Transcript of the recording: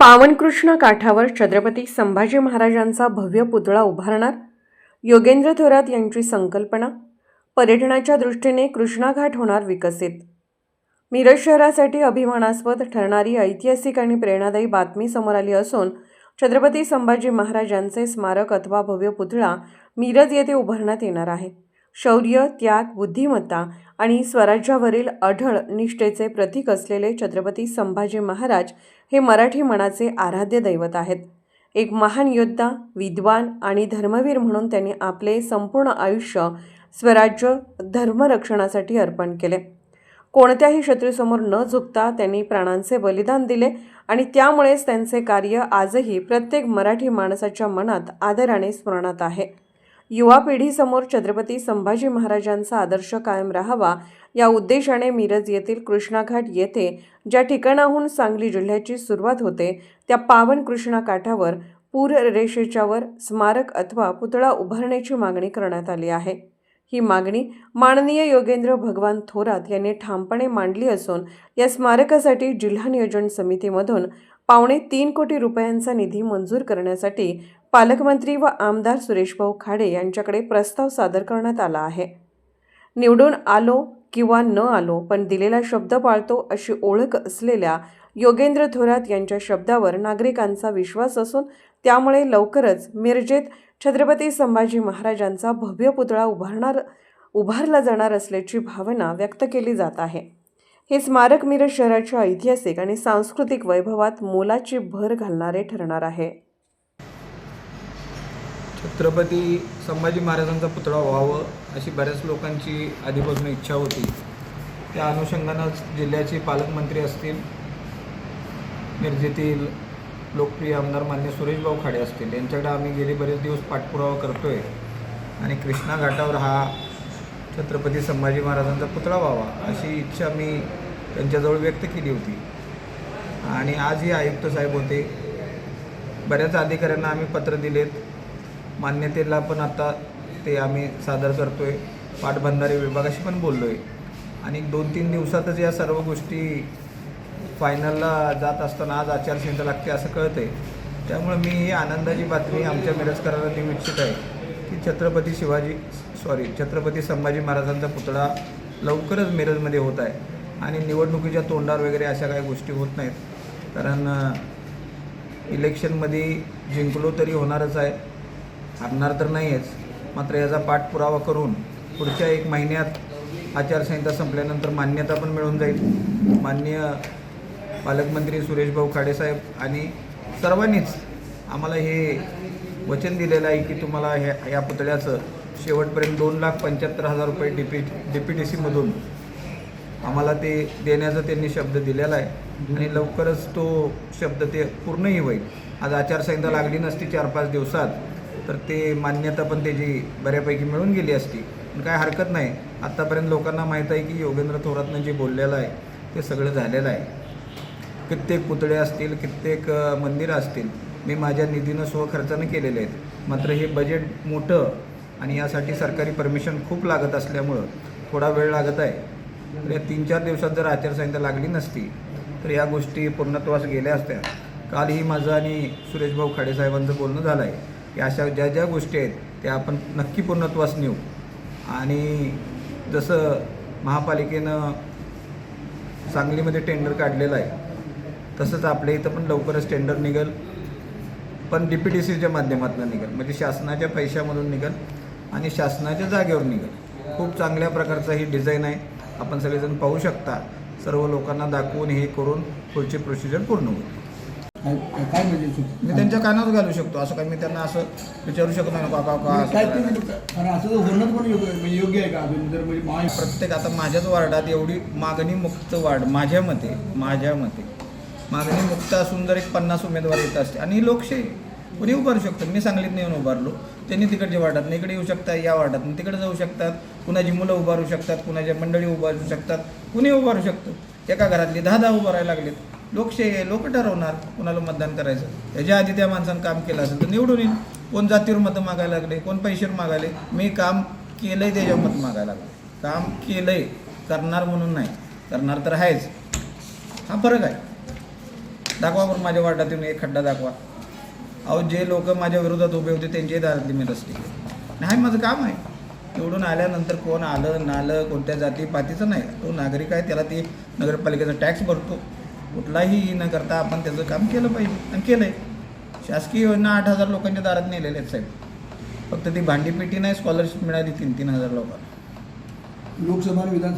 पावनकृष्ण काठावर छत्रपती संभाजी महाराजांचा भव्य पुतळा उभारणार योगेंद्र थोरात यांची संकल्पना पर्यटनाच्या दृष्टीने कृष्णाघाट होणार विकसित. मिरज शहरासाठी अभिमानास्पद ठरणारी ऐतिहासिक आणि प्रेरणादायी बातमी समोर आली असून छत्रपती संभाजी महाराजांचे स्मारक अथवा भव्य पुतळा मिरज येथे उभारण्यात येणार आहे. शौर्य त्याग बुद्धिमत्ता आणि स्वराज्यावरील अढळ निष्ठेचे प्रतीक असलेले छत्रपती संभाजी महाराज हे मराठी मनाचे आराध्य दैवत आहेत. एक महान योद्धा विद्वान आणि धर्मवीर म्हणून त्यांनी आपले संपूर्ण आयुष्य स्वराज्य धर्मरक्षणासाठी अर्पण केले. कोणत्याही शत्रूसमोर न झुकता त्यांनी प्राणांचे बलिदान दिले आणि त्यामुळेच त्यांचे कार्य आजही प्रत्येक मराठी माणसाच्या मनात आदराने स्मरणात आहे. युवा पिढीसमोर छत्रपती संभाजी महाराजांचा आदर्श कायम राहावा या उद्देशाने मिरज येथील कृष्णाघाट येथे ज्या ठिकाणाहून सांगली जिल्ह्याची सुरुवात होते त्या पावन कृष्णा काठावर पूर रेषेच्यावर स्मारक अथवा पुतळा उभारण्याची मागणी करण्यात आली आहे. ही मागणी माननीय योगेंद्र भगवान थोरात यांनी ठामपणे मांडली असून या स्मारकासाठी जिल्हा नियोजन समितीमधून पावणे तीन कोटी रुपयांचा निधी मंजूर करण्यासाठी पालकमंत्री व आमदार सुरेशभाऊ खाडे यांच्याकडे प्रस्ताव सादर करण्यात आला आहे. निवडून आलो किंवा न आलो पण दिलेला शब्द पाळतो अशी ओळख असलेल्या योगेंद्र थोरात यांच्या शब्दावर नागरिकांचा विश्वास असून त्यामुळे लवकरच मिरजेत छत्रपती संभाजी महाराजांचा भव्य पुतळा उभारणार उभारला जाणार असल्याची भावना व्यक्त केली जात आहे. हे स्मारक मिरज शहराच्या ऐतिहासिक आणि सांस्कृतिक वैभवात मोलाची भर घालणारे ठरणार आहे. छत्रपती संभाजी महाराजांचा पुतळा व्हावं अशी बऱ्याच लोकांची आधीपासून इच्छा होती. त्या अनुषंगानंच जिल्ह्याचे पालकमंत्री असतील मिरजेतील लोकप्रिय आमदार मान्य सुरेशभाऊ खाडे असतील. यांच्याकडे आम्ही गेले बरेच दिवस पाठपुरावा करतो आहे आणि कृष्णा घाटावर हा छत्रपती संभाजी महाराजांचा पुतळा व्हावा अशी इच्छा मी त्यांच्याजवळ व्यक्त केली होती. आणि आजही आयुक्त साहेब होते. बऱ्याच अधिकाऱ्यांना आम्ही पत्र दिलेत. मान्यतेला पण आता ते आम्ही सादर करतो आहे पाटबंधारे विभागाशी पण बोललो आहे आणि दोन तीन दिवसातच या सर्व गोष्टी फायनलला जात असताना आज आचारसंहिता लागते असं कळतं आहे त्यामुळे मी ही आनंदाची बातमी आमच्या मिरजकरांना देऊ इच्छित आहे की छत्रपती शिवाजी सॉरी छत्रपती संभाजी महाराजांचा पुतळा लवकरच मिरजमध्ये होत आहे. आणि निवडणुकीच्या तोंडावर वगैरे अशा काही गोष्टी होत नाहीत. कारण इलेक्शनमध्ये जिंकलो तरी होणारच आहे. हरणार तर नाहीच मात्र याचा पाठपुरावा करून पुढच्या एक महिन्यात आचारसंहिता संपल्यानंतर मान्यता पण मिळून जाईल. मान्य पालकमंत्री सुरेशभाऊ खाडेसाहेब आणि सर्वांनीच आम्हाला हे वचन दिलेलं आहे की तुम्हाला ह्या या पुतळ्याचं शेवटपर्यंत दोन लाख पंच्याहत्तर हजार रुपये DP DP D P T सीमधून आम्हाला ते देण्याचा त्यांनी शब्द दिलेला आहे. आणि लवकरच तो शब्द ते पूर्णही होईल. आज आचारसंहिता लागली नसती चार पाच दिवसात. तर ते मान्यता पण त्याची बऱ्यापैकी मिळून गेली असती. पण काय हरकत नाही. आत्तापर्यंत लोकांना माहीत आहे की योगेंद्र थोरातनं जे बोललेलं आहे ते सगळं झालेलं आहे. कित्येक पुतळे असतील कित्येक मंदिरं असतील मी माझ्या निधीनं स्वखर्चानं केलेले आहेत. मात्र हे बजेट मोठं आणि यासाठी सरकारी परमिशन खूप लागत असल्यामुळं थोडा वेळ लागत आहे. तर या तीन चार दिवसात जर आचारसंहिता लागली नसती तर या गोष्टी पूर्णत्वास गेल्या असत्या. कालही माझं आणि सुरेशभाऊ खाडेसाहेबांचं बोलणं झालं आहे की अशा ज्या ज्या गोष्टी आहेत त्या आपण नक्की पूर्णत्वास नेऊ. आणि जसं महापालिकेनं सांगलीमध्ये टेंडर काढलेलं आहे तसंच आपल्या इथं पण लवकरच टेंडर निघेल. पण डी पी डी सीच्या माध्यमातून निघेल. म्हणजे शासनाच्या पैशामधून निघेल आणि शासनाच्या जागेवर निघेल. खूप चांगल्या प्रकारचं ही डिझाईन आहे. आपण सगळेजण पाहू शकता. सर्व लोकांना दाखवून हे करून पुढची प्रोसिजर पूर्ण होईल. काय म्हणजे मी त्यांच्या कानावर घालू शकतो असं काही मी त्यांना असं विचारू शकत नाही काका म्हणजे काय कारण असं जर होणं पण योग्य म्हणजे योग्य आहे का? अजून जर म्हणजे महा प्रत्येक आता माझ्याच वार्डात एवढी मागणी मुक्त वार्ड माझ्या मते माझ्या मते मागणी मुक्त असून जर एक पन्नास उमेदवार येत असते आणि ही लोकशाही. कुणी उभारू शकतं? मी सांगलीत येऊन उभारलो. त्यांनी तिकडच्या वार्डात इकडे येऊ शकतात या वार्डात तिकडे जाऊ शकतात. कुणाची मुलं उभारू शकतात कुणाच्या मंडळी उभारू शकतात. कुणी उभारू शकतं? एका घरातली दहा दहा उभारायला लागलेत. लोकशाही लोक ठरवणार कोणाला मतदान करायचं. त्याच्या आधी त्या माणसानं काम केलं असेल तर निवडून येईल. कोण जातीवर मतं मागायला लागले कोण पैशावर मागायले मी काम केलंय त्याच्यावर मत मागायला लागले. काम केलंय करणार म्हणून नाही. करणार तर आहेच. हा फरक आहे. दाखवा पण माझ्या वार्डातून एक खड्डा दाखवा. अहो जे लोक माझ्या विरोधात उभे होते त्यांच्याही दारातली मी रस्ते नाही माझं काम आहे. निवडून आल्यानंतर कोण आलं नालं कोणत्या जाती पातीचं नाही. तो नागरिक आहे त्याला ते नगरपालिकेचा टॅक्स भरतो. कुठलाही न करता आपण त्याचं काम केलं पाहिजे आणि केलं आहे शासकीय योजना आठ हजार लोकांच्या दारात नेलेल्या आहेत साहेब. फक्त ती भांडीपेटी नाही स्कॉलरशिप मिळाली तीन तीन हजार लोकांना. लोकसभा विधानसभा